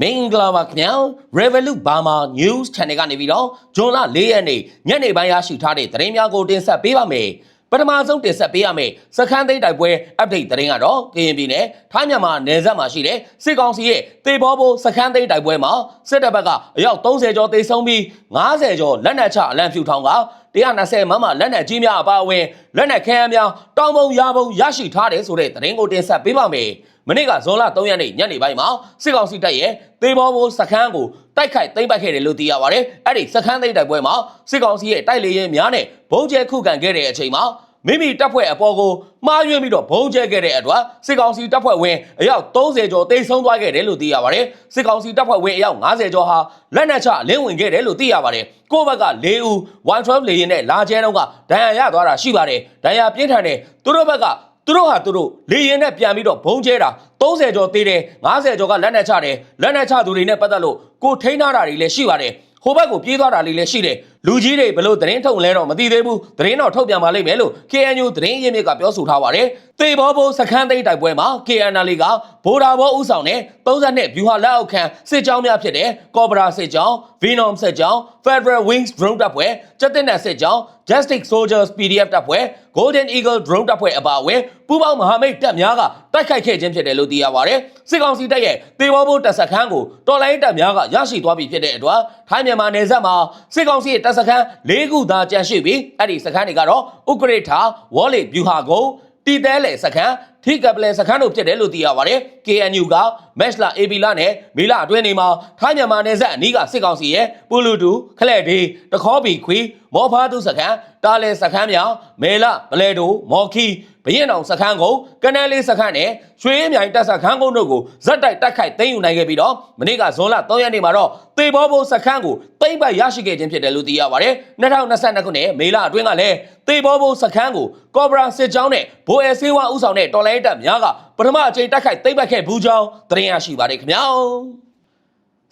မင်္ဂလာပါခင်ဗျာ Revolut Burma News Channel ကနေပြီးတော့ဇွန်လ၄ရက်နေ့ညနေပိုင်းရရှိထားတဲ့သတင်းများကိုတင်ဆက်ပေးပါမယ်ပထမဆုံးတင်ဆက်ပေးရမယ့်စခန်းသိမ်းတိုက်ပွဲ update သတင်းကတော့ကရင်ပြည်နယ်ထိုင်းမြန်မာနယ်စပ်မှာရှိတဲ့စစ်ကောင်စီရဲ့တေဘောဘိုစခန်းသိမ်းတိုက်ပွဲမှာစစ်တပ်ဘက်ကအယောက်30ကျော်သေဆုံးပြီး90ကျော်လက်နက်ချအလံဖြူထောင်က120မမလက်နက်ကြီးများအပါအဝင်လက်နက်ခဲယမ်းများတောင်းပုံရပုံရရှိထားတယ်ဆိုတဲ့သတင်းကိုတင်ဆက်ပေးပါမယ် မနေ့ကဇွန်လ3ရက်နေ့ညနေပိုင်းမှာစစ်ကောင်စီတပ်ရဲ့သေဘောဘိုစခန်းကိုတိုက်ခိုက်သိမ်းပိုက်ခဲ့တယ်လို့သိရပါတယ်။အဲ့ဒီစခန်းသိမ်းတိုက်ပွဲမှာစစ်ကောင်စီရဲ့တိုက်လေရင်များနဲ့ဘုံကျဲခုခံခဲ့တဲ့အချိန်မှာမိမိတပ်ဖွဲ့အပေါ်ကိုမှားယွင်းပြီးတော့ဘုံကျဲခဲ့တဲ့အတွက်စစ်ကောင်စီတပ်ဖွဲ့ဝင်အယောက်30ကျော်တိတ်ဆုံးသွားခဲ့တယ်လို့သိရပါတယ်။စစ်ကောင်စီတပ်ဖွဲ့ဝင်အယောက်90ကျော်ဟာလက်နက်ချလင်းဝင်ခဲ့တယ်လို့သိရပါတယ်။ကိုယ့်ဘက်က၄ဦး112လေရင်နဲ့လာကျဲတော့ကဒဏ်ရာရသွားတာရှိပါတယ်။ဒဏ်ရာပြင်းထန်တဲ့သူတို့ဘက်က သူတို့ဟာသူတို့လေရင်နဲ့ပြန်ပြီးတော့ဘုံကျဲတာ30ကျော်သေးတယ်50ကျော်ကလက်နက်ချတယ်လက်နက်ချသူတွေနဲ့ပတ်သက်လို့ကိုထိန်းထားတာတွေလည်းရှိပါတယ်ဟိုဘက်ကိုပြေးသွားတာလေးလည်းရှိတယ်လူကြီးတွေဘလို့သတင်းထုတ်လဲတော့မသိသေးဘူးသတင်းတော့ထုတ်ပြန်ပါလိမ့်မယ်လို့ KNU သတင်းရင်းမြစ်ကပြောဆိုထားပါတယ်သေဘောဘိုးစခန်းသိမ်းတိုက်ပွဲမှာ KNL ကဗိုလ်ဒါဘောဦးဆောင်တဲ့32ဗျူဟာလက်အောက်ခံစစ်ကြောင်းများဖြစ်တဲ့ကော်ဘရာစစ်ကြောင်း Venom စစ်ကြောင်း Federal Wings Drone တပ်ဖွဲ့စက်တင်တဲ့စစ်ကြောင်း Justice Soldiers PDF တပ်ဖွဲ့ Golden Eagle Drone တပ်ဖွဲ့အပါအဝင်ပူးပေါင်းမဟာမိတ်တပ်များကတိုက်ခိုက်ခဲ့ခြင်းဖြစ်တယ်လို့သိရပါတယ်စစ်ကောင်စီတပ်ရဲ့သေဘောဘိုးတပ်စခန်းကိုတော်လိုင်းတပ်များကရရှိသွားပြီဖြစ်တဲ့အတွက်ထိုင်းမြန်မာနယ်စပ်မှာစစ်ကောင်စီရဲ့တပ်စခန်း၄ခုသာကျန်ရှိပြီးအဲ့ဒီစခန်းတွေကတော့ဥကရိထာဝေါ်လီဗျူဟာကုန်းတီတဲလေစခန်းထိကပလဲစခန်းတို့ဖြစ်တယ်လို့သိရပါတယ် KNU ကမက်စလာ AB လာနဲ့မီလာအတွင်းနေမှာထိုင်းမြန်မာနယ်စပ်အနီးကစစ်ကောင်စီရဲ့ပူလူတူခလက်ဒေးတခေါဘီခွီမောဖားသူစခန်း တာလဲစခန်းမြောင်မဲလာပလဲတိုမော်ခီဘရင်အောင်စခန်းကိုကနဲလေးစခန်းနဲ့ရွှေမြိုင်တပ်စခန်းကုန်းတို့ကိုဇက်တိုက်တိုက်ခိုက်သိမ်းယူနိုင်ခဲ့ပြီးတော့မနေ့ကဇွန်လ3ရက်နေ့မှာတော့သေဘောဘိုစခန်းကိုသိမ်းပိုက်ရရှိခဲ့ခြင်းဖြစ်တယ်လို့သိရပါတယ်2022ခုနှစ်မေလအတွင်းကလည်းသေဘောဘိုစခန်းကိုကော်ဘရာစစ်ကြောင်းနဲ့ဘိုးအဲဆေးဝါဥဆောင်တဲ့တော်လိုင်းတပ်များကပထမအကြိမ်တိုက်ခိုက်သိမ်းပိုက်ခဲ့ဘူးကြောင်းသတင်းရရှိပါတယ်ခင်ဗျာ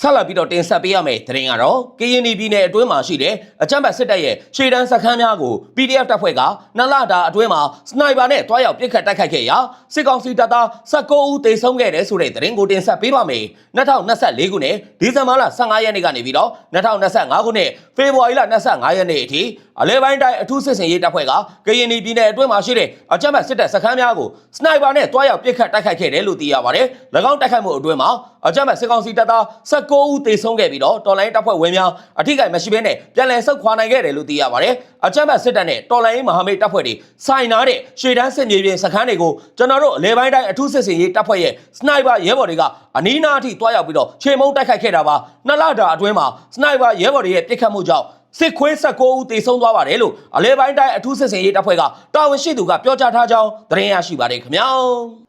ဆက်လက်ပြီးတော့တင်ဆက်ပေးရမယ့်သတင်းကတော့ကရင်ပြည်နယ်အတွင်းမှာရှိတဲ့အကြမ်းဖက်စစ်တပ်ရဲ့ခြေတန်းစခန်းများကို PDF တပ်ဖွဲ့ကနလတာအတွင်းမှာစနိုက်ပါနဲ့တွားရောက်ပစ်ခတ်တိုက်ခိုက်ခဲ့ရာစစ်ကောင်စီတပ်သား19ဦးသေဆုံးခဲ့တယ်ဆိုတဲ့သတင်းကိုတင်ဆက်ပေးပါမယ်2024ခုနှစ်ဒီဇင်ဘာလ15ရက်နေ့ကနေပြီးတော့2025ခုနှစ်ဖေဖော်ဝါရီလ25ရက်နေ့အထိအလဲပိုင်းတိုင်းအထူးစစ်စင်ရေးတပ်ဖွဲ့ကကရင်ပြည်နယ်အတွင်းမှာရှိတဲ့အကြမ်းဖက်စစ်တပ်စခန်းများကိုစနိုက်ပါနဲ့တွားရောက်ပစ်ခတ်တိုက်ခိုက်ခဲ့တယ်လို့သိရပါတယ်၎င်းတိုက်ခိုက်မှုအတွင်းမှာ အကြမ်းဖက်စစ်ကောင်စီတပ်သား19ဦးသေဆုံးခဲ့ပြီးတော့တော်လိုင်းတပ်ဖွဲ့ဝင်များအထိကိမရှိဘဲနဲ့ပြန်လည်ဆုတ်ခွာနိုင်ခဲ့တယ်လို့သိရပါတယ်အကြမ်းဖက်စစ်တပ်နဲ့တော်လိုင်းမဟာမိတ်တပ်ဖွဲ့တွေဆိုင်နာတဲ့ရှေ့တန်းစစ်မြေပြင်စခန်းတွေကိုကျွန်တော်တို့အလဲပိုင်းတိုင်းအထူးစစ်စင်ရေးတပ်ဖွဲ့ရဲ့စနိုက်ပါရဲဘော်တွေကအနီးနားအထိတွားရောက်ပြီးတော့ခြေမုံတိုက်ခိုက်ခဲ့တာပါနှစ်လတာအတွင်းမှာစနိုက်ပါရဲဘော်တွေရဲ့ပစ်ခတ်မှုကြောင့်စစ်ခွေး16ဦးသေဆုံးသွားပါတယ်လို့အလဲပိုင်းတိုင်းအထူးစစ်စင်ရေးတပ်ဖွဲ့ကတာဝန်ရှိသူကပြောကြားထားကြောင်းသတင်းရရှိပါတယ်ခင်ဗျာ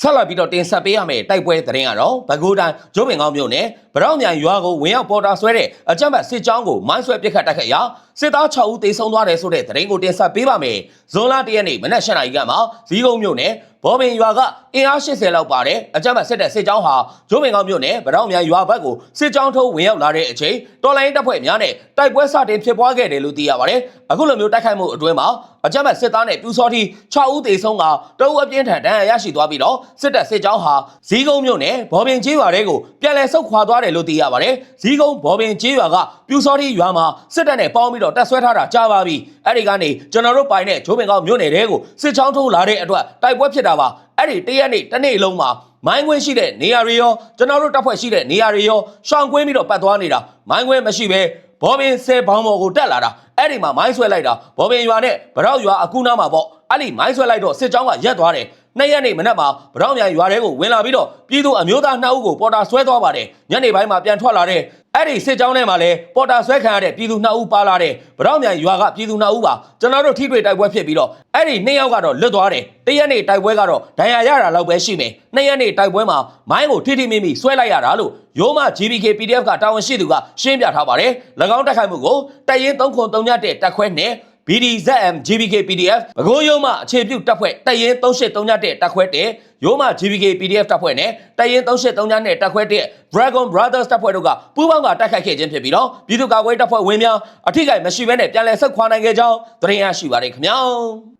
ဆက်လက်ပြီးတော့တင်ဆက်ပေးရမယ့်တိုက်ပွဲသတင်းကတော့ဘကိုးတိုင်းဂျိုးပင်ကောင်းမြို့နယ်ဗရောင်းမြိုင်ရွာကိုဝင်ရောက်ပေါ်တာဆွဲတဲ့အကြမ်းဖက်စစ်ကြောင်းကိုမိုင်းဆွဲပစ်ခတ်တိုက်ခိုက်ရာစစ်သား6ဦးသေဆုံးသွားတယ်ဆိုတဲ့သတင်းကိုတင်ဆက်ပေးပါမယ်။ဇွန်လ1ရက်နေ့မနက်၈နာရီကမှဇီးကုန်းမြို့နယ်ဘောပင်ရွာကအင်အား80လောက်ပါတဲ့အကြမ်းဖက်စစ်တပ်စစ်ကြောင်းဟာဂျိုးပင်ကောင်းမြို့နယ်ဗရောင်းမြိုင်ရွာဘက်ကိုစစ်ကြောင်းထိုးဝင်ရောက်လာတဲ့အချိန်တော်လိုင်းတပ်ဖွဲ့များနဲ့တိုက်ပွဲစတင်ဖြစ်ပွားခဲ့တယ်လို့သိရပါတယ်။အခုလိုမျိုးတိုက်ခိုက်မှုအတွင်းမှာအကြမ်းဖက်စစ်သားနဲ့ပြူစောတိ6ဦးသေဆုံးကတအုပ်အပြင်းထန်ဒဏ်ရာရရှိသွားပြီးတော့စစ်တပ်စစ်ကြောင်းဟာဇီးကုန်းမြို့နယ်ဘောပင်ကျေးရွာတဲကိုပြန်လည်ဆုတ်ခွာသွားတယ်လို့သိရပါတယ်။ဇီးကုန်းဘောပင်ကျေးရွာကပြူစောတိရွာမှာစစ်တပ်နဲ့ပေါင်းပြီးတော့တပ်ဆွဲထားတာကြားပါပြီ။အဲ့ဒီကနေကျွန်တော်တို့ပိုင်တဲ့ဂျိုးပင်ကောက်မြို့နယ်တဲကိုစစ်ချောင်းထိုးလာတဲ့အတွက်တိုက်ပွဲဖြစ်တာပါ။အဲ့ဒီတရက်နေ့တစ်နေ့လုံးမှာမိုင်းခွင်းရှိတဲ့နေရာတွေရောကျွန်တော်တို့တပ်ဖွဲ့ရှိတဲ့နေရာတွေရောရှောင်ကွင်းပြီးတော့ပတ်သွားနေတာမိုင်းခွင်းမရှိပဲဘောပင်ဆဲဘောင်းဘော်ကိုတက်လာတာအဲ့ဒီမှာမိုင်းဆွဲလိုက်တာဘောပင်ရွာနဲ့ဗရောက်ရွာအကူနားမှာပေါ့အဲ့ဒီမိုင်းဆွဲလိုက်တော့စစ်ကြောင်းကရက်သွားတယ် နှစ်ရက်နေမနက်မှာဗရောက်မြိုင်ရွာထဲကိုဝင်လာပြီးတော့ပြည်သူအမျိုးသားနှစ်ဦးကိုပေါ်တာဆွဲသွားပါတယ်ညနေပိုင်းမှာပြန်ထွက်လာတဲ့အဲ့ဒီစစ်ကြောင်းထဲမှာလည်းပေါ်တာဆွဲခံရတဲ့ပြည်သူနှစ်ဦးပါလာတဲ့ဗရောက်မြိုင်ရွာကပြည်သူနှစ်ဦးပါကျွန်တော်တို့ထိတွေ့တိုက်ပွဲဖြစ်ပြီးတော့အဲ့ဒီနှစ်ယောက်ကတော့လွတ်သွားတယ်တရက်နေတိုက်ပွဲကတော့ဒဏ်ရာရတာလောက်ပဲရှိမယ်နှစ်ရက်နေတိုက်ပွဲမှာမိုင်းကိုထိထိမိမိဆွဲလိုက်ရတာလို့ရိုးမ GBK PDF ကတာဝန်ရှိသူကရှင်းပြထားပါတယ်၎င်းတိုက်ခိုက်မှုကိုတိုက်ရင်303ညတဲ့တက်ခွဲနဲ့ BDZM GBK PDF ဘကိုးရုံးမှအခြေပြုတပ်ဖွဲ့တရင်3839တဲ့တပ်ခွဲတဲ့ရိုးမ GBK PDF တပ်ဖွဲ့နဲ့တရင်3839နဲ့တပ်ခွဲတဲ့ Dragon Brothers တပ်ဖွဲ့တို့ကပူးပေါင်းကတိုက်ခိုက်ခဲ့ခြင်းဖြစ်ပြီးတော့ပြည်သူ့ကာကွယ်တပ်ဖွဲ့ဝင်များအထိကိမရှိဘဲနဲ့ပြန်လည်ဆက်ခွာနိုင်ခဲ့ကြောင်းသတင်းရရှိပါတယ်ခင်ဗျာ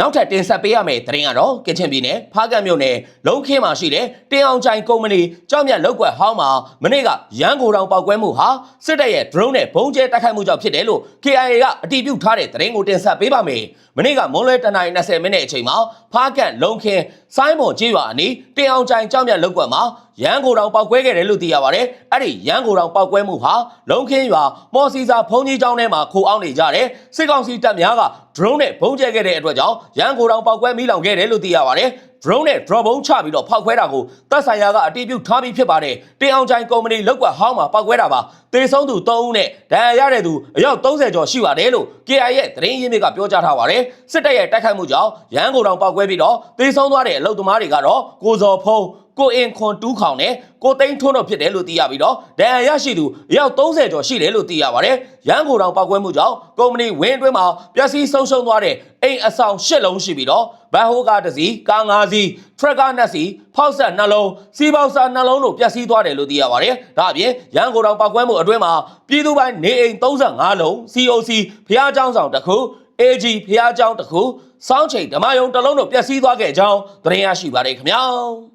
နောက်ထပ်တင်ဆက်ပေးရမယ့်သတင်းကတော့ကချင်ပြည်နယ်ဖားကတ်မြို့နယ်လုံခင်းမှာရှိတဲ့တင်အောင်ချိုင်ကုမ္ပဏီကြောက်မြတ်လောက်ကွက်ဟောင်းမှာမနေ့ကရန်ကိုတောင်ပောက်ကွဲမှုဟာစစ်တပ်ရဲ့ drone နဲ့ဘုံကျဲတိုက်ခိုက်မှုကြောင့်ဖြစ်တယ်လို့ KIA ကအတည်ပြုထားတဲ့သတင်းကိုတင်ဆက်ပေးပါမယ်။မနေ့ကမွန်းလွဲတနင်္လာ20မိနစ်အချိန်မှာဖားကတ်လုံခင်းစိုင်းမွန်ကျေးရွာအနီးတင်အောင်ချိုင်ကြောက်မြတ်လောက်ကွက်မှာ ရန်ကိုတောင်ပောက်ကွဲခဲ့တယ်လို့သိရပါတယ်။အဲ့ဒီရန်ကိုတောင်ပောက်ကွဲမှုဟာလုံခင်းရွာမော်စီစာဖုန်ကြီးကျောင်းထဲမှာခိုအောင်နေကြတဲ့စစ်ကောင်စီတပ်များက drone နဲ့ဘုံကျဲခဲ့တဲ့အတွက်ကြောင့်ရန်ကိုတောင်ပောက်ကွဲမိလောင်ခဲ့တယ်လို့သိရပါတယ်။ drone နဲ့ drop ဘုံချပြီးတော့ဖောက်ခွဲတာကိုတပ်ဆိုင်ရာကအတည်ပြုထားပြီးဖြစ်ပါတယ်။တင်အောင်ချိုင်ကုမ္ပဏီလောက်ကွက်ဟောင်းမှာပောက်ကွဲတာပါ။တေဆုံးသူ3ဦးနဲ့ဒဏ်ရာရတဲ့သူအယောက်30ကျော်ရှိပါတယ်လို့ KI ရဲ့သတင်းရင်းမြစ်ကပြောကြားထားပါတယ်။စစ်တပ်ရဲ့တိုက်ခိုက်မှုကြောင့်ရန်ကိုတောင်ပောက်ကွဲပြီးတော့တေဆုံးသွားတဲ့အလုတ်သမားတွေကတော့ကိုဇော်ဖုံးကိုအင်ခွန်တူးခေါင်နဲ့ကိုသိန်းထွန်းတို့ဖြစ်တယ်လို့သိရပြီးတော့ဒဏ်ရာရရှိသူအယောက်30ကျော်ရှိတယ်လို့သိရပါတယ်။ရန်ကိုတောင်ပောက်ကွဲမှုကြောင့်ကုမ္ပဏီဝင်းအတွင်းမှာပျက်စီးဆုံးရှုံးသွားတဲ့အိမ်အဆောင်၈လုံးရှိပြီးတော့ဘန်ဟိုကားတစ်စီးကား၅စီးထရက်ကားနှစ်စီးဖောက်ဆက်နှလုံးစီပေါက်စာနှလုံးတို့ပျက်စီးသွားတယ်လို့သိရပါတယ်။ဒါအပြင်ရန်ကိုတောင်ပောက်ကွဲမှုအတွင်းမှာပြည်သူပိုင်းနေအိမ်35လုံး COC ဖျားเจ้าဆောင်တစ်ခု AG ဖျားเจ้าတစ်ခုစောင်းချိန်ဓမ္မယုံတစ်လုံးတို့ပျက်စီးသွားခဲ့ကြောင်းသတင်းရရှိပါတယ်ခင်ဗျာ။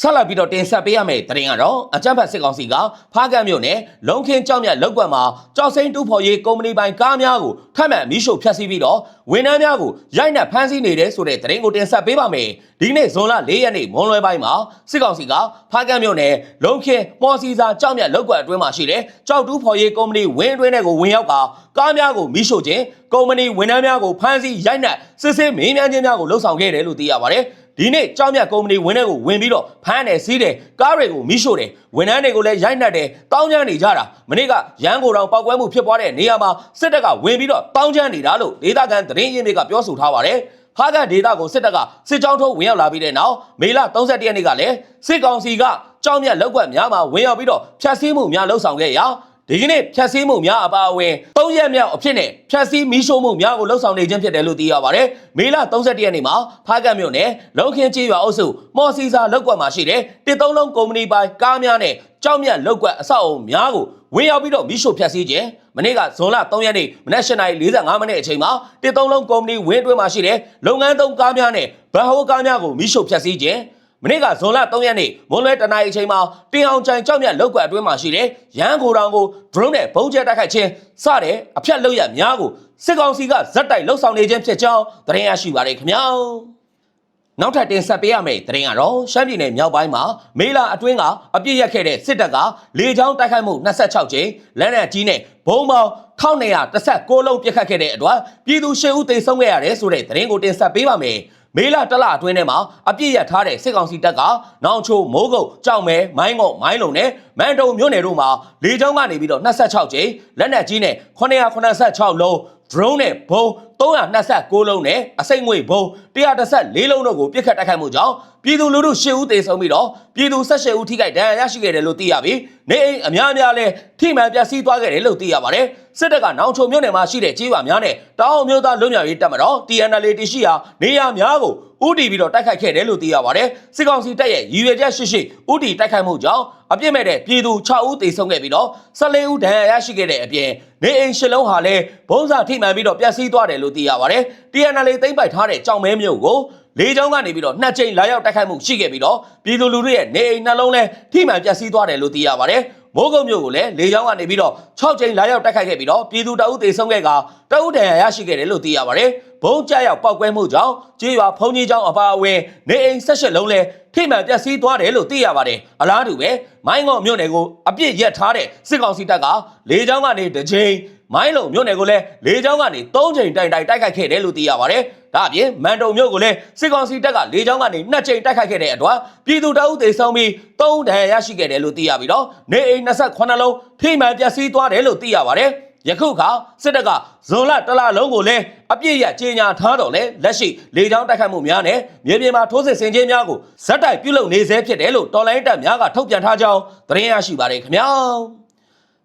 ဆက်လက်ပြီးတော့တင်ဆက်ပေးရမယ့်သတင်းကတော့အကြံဖတ်စစ်ကောင်စီကဖားကတ်မြို့နယ်လုံခင်းကြောက်မြတ်လောက်ကွက်မှာကြောက်စိမ့်တူဖော်ရေးကုမ္ပဏီပိုင်ကားများကိုထပ်မံမီးရှို့ဖျက်ဆီးပြီးတော့ဝန်ထမ်းများကိုရိုက်နှက်ဖမ်းဆီးနေတဲ့ဆိုတဲ့သတင်းကိုတင်ဆက်ပေးပါမယ်။ဒီနေ့ဇွန်လ၄ရက်နေ့မွန်းလွဲပိုင်းမှာစစ်ကောင်စီကဖားကတ်မြို့နယ်လုံခင်းမော်စီစာကြောက်မြတ်လောက်ကွက်အတွင်းမှာရှိတဲ့ကြောက်တူဖော်ရေးကုမ္ပဏီဝင်းအတွင်းတွေကိုဝင်ရောက်ကကားများကိုမီးရှို့ခြင်းကုမ္ပဏီဝန်ထမ်းများကိုဖမ်းဆီးရိုက်နှက်စစ်ဆေးမင်းမြန်းခြင်းများကိုလှုံ့ဆော်ခဲ့တယ်လို့သိရပါတယ်။ ဒီနေ့ကြောင်းမြတ်ကုမ္ပဏီဝင်တဲ့ကိုဝင်ပြီးတော့ဖမ်းတယ်စီးတယ်ကားတွေကိုမိရှို့တယ်ဝန်ထမ်းတွေကိုလည်းရိုက်နှက်တယ်တောင်းကျမ်းနေကြတာမနေ့ကရန်ကိုတောင်ပောက်ကွဲမှုဖြစ်ပွားတဲ့နေရာမှာစစ်တပ်ကဝင်ပြီးတော့တောင်းကျမ်းနေတာလို့ဒေသခံသတင်းရင်းမြစ်ကပြောဆိုထားပါတယ်ဟာကဒေတာကိုစစ်တပ်ကစစ်ကြောင်းထုတ်ဝင်ရောက်လာပြီးတဲ့နောက်မေလ31ရက်နေ့ကလည်းစစ်ကောင်စီကကြောင်းမြတ်လောက်ကွက်များမှာဝင်ရောက်ပြီးတော့ဖျက်ဆီးမှုများလှုပ်ဆောင်ခဲ့ရာ ဒီကနေ့ဖြတ်စည်းမှုများအပါအဝင်၃ရက်မြောက်အဖြစ်နဲ့ဖြတ်စည်းမီးရှို့မှုများကိုလှုပ်ဆောင်နေခြင်းဖြစ်တယ်လို့သိရပါတယ်။မေလ31ရက်နေ့မှာဖားကတ်မြို့နယ်လုံခင်းကြီးရွာအုပ်စုမော်စီစာလောက်ကွက်မှာရှိတဲ့တစ်သုံးလုံးကုမ္ပဏီပိုင်ကားများနဲ့ကြောက်မြတ်လောက်ကွက်အဆောက်အုံများကိုဝင်ရောက်ပြီးတော့မီးရှို့ဖျက်ဆီးခြင်းမနေ့ကဇွန်လ3ရက်နေ့မနက်8:45မိနစ်အချိန်မှာတစ်သုံးလုံးကုမ္ပဏီဝင်းအတွင်းမှာရှိတဲ့လုပ်ငန်းသုံးကားများနဲ့ဗဟိုကားများကိုမီးရှို့ဖျက်ဆီးခြင်း မနေ့ကဇွန်လ3ရက်နေ့မွန်းလွဲတနာရီအချိန်မှာတင်အောင်ကြိုင်ကြောက်မြတ်လောက်ကွက်အတွင်းမှာရှိတဲ့ရန်ကိုတောင်ကို drone နဲ့ဘုံကျဲတိုက်ခိုက်ခြင်းစတဲ့အဖျက်လုပ်ရများကိုစစ်ကောင်စီကဇက်တိုက်လှုပ်ဆောင်နေခြင်းဖြစ်ကြောင်းသတင်းရရှိပါရခင်ဗျာနောက်ထပ်တင်ဆက်ပေးရမယ့်သတင်းကတော့ရှမ်းပြည်နယ်မြောက်ပိုင်းမှာမေလာအတွင်းကအပြစ်ရက်ခဲ့တဲ့စစ်တပ်ကလေကြောင်းတိုက်ခိုက်မှု26ကြိမ်လက်နက်ကြီးနဲ့ဘုံပေါင်း1216လုံးပစ်ခတ်ခဲ့တဲ့အတွက်ပြည်သူ၈ဦးသေဆုံးခဲ့ရတယ်ဆိုတဲ့သတင်းကိုတင်ဆက်ပေးပါမယ်။ မေလတလအတွင်းထဲမှာအပြစ်ရထားတဲ့စစ်ကောင်စီတပ်ကနောင်ချိုမိုးကုတ်ကြောက်မဲမိုင်းငုံမိုင်းလုံနဲ့မန်တုံမြို့နယ်တို့မှာလေကြောင်းကနေပြီးတော့26ကြိမ်လက်နက်ကြီးနဲ့986လုံး drone နဲ့ဘုံ329လုံးနဲ့အစိမ့်ငွေဘုံ114လုံးတို့ကိုပြစ်ခတ်တိုက်ခိုက်မှုကြောင့်ပြည်သူလူထု10ဦးသေဆုံးပြီးတော့ပြည်သူ18ဦးထိခိုက်ဒဏ်ရာရရှိခဲ့တယ်လို့သိရပြီးနေအိမ်အများအများလဲထိမှန်ပျက်စီးသွားခဲ့တယ်လို့သိရပါတယ်စစ်တပ်ကနောင်ချုံမြို့နယ်မှာရှိတဲ့ကြေးရွာများနဲ့တောင်မြို့သားလွတ်မြောက်ရေးတပ်မတော် TNL တရှိရာနေရာများကို ဥတီပြီးတော့တိုက်ခိုက်ခဲ့တယ်လို့သိရပါတယ်စစ်ကောင်စီတပ်ရဲ့ရည်ရွယ်ချက်ရှိရှိဥတီတိုက်ခိုက်မှုကြောင့်အပြစ်မဲ့တဲ့ပြည်သူ6ဦးသေဆုံးခဲ့ပြီးတော့14ဦးဒဏ်ရာရရှိခဲ့တဲ့အပြင်နေအိမ်ရှစ်လုံးဟာလည်းဘုံစာထိမှန်ပြီးတော့ပျက်စီးသွားတယ်လို့သိရပါတယ် TNL သိမ့်ပိုက်ထားတဲ့ကြောင်မဲမြို့ကိုလေကြောင်းကနေပြီးတော့နှစ်ကြိမ်လာရောက်တိုက်ခိုက်မှုရှိခဲ့ပြီးတော့ပြည်သူလူထုရဲ့နေအိမ်နှလုံးလဲထိမှန်ပျက်စီးသွားတယ်လို့သိရပါတယ် မိုးကုတ်မြို့ကိုလည်းလေကြောင်းကနေပြီးတော့6ကြိမ်လာရောက်တိုက်ခိုက်ခဲ့ပြီးတော့ပြည်သူတအုပ်သေဆုံးခဲ့ကတအုပ်တန်ရာရရှိခဲ့တယ်လို့သိရပါတယ်ဘုံကြရောက်ပောက်ကွဲမှုကြောင့်ကြေးရွာဖုန်ကြီးကျောင်းအပါအဝင်နေအိမ်၁၈လုံးလဲထိမှန်ပျက်စီးသွားတယ်လို့သိရပါတယ်အလားတူပဲမိုင်းငေါမြို့နယ်ကိုအပြစ်ရက်ထားတဲ့စစ်ကောင်စီတပ်ကလေကြောင်းကနေတစ်ကြိမ် မိုင်းလုံမြို့နယ်ကိုလည်းလေကြောင်းကနေ၃ကြိမ်တိုင်တိုင်တိုက်ခိုက်ခဲ့တယ်လို့သိရပါတယ်။ဒါအပြင်မန်တုံမြို့ကိုလည်းစစ်ကောင်စီတပ်ကလေကြောင်းကနေနှစ်ကြိမ်တိုက်ခိုက်ခဲ့တဲ့အတွက်ပြည်သူတအုပ်သေဆုံးပြီး၃ဒဏ်ရာရရှိခဲ့တယ်လို့သိရပြီးတော့နေအိမ်28လုံးထိမှန်ပျက်စီးသွားတယ်လို့သိရပါတယ်။ယခုခါစစ်တပ်ကဇွန်လတလလုံးကိုလည်းအပြည့်ရကြေညာထားတော့လေလက်ရှိလေကြောင်းတိုက်ခိုက်မှုများနဲ့မြေပြင်မှာထိုးစစ်ဆင်ခြင်းများကိုဇက်တိုက်ပြုလုပ်နေဆဲဖြစ်တယ်လို့တော်လိုင်းတပ်များကထုတ်ပြန်ထားကြောင်းသတင်းရရှိပါတယ်ခင်ဗျာ။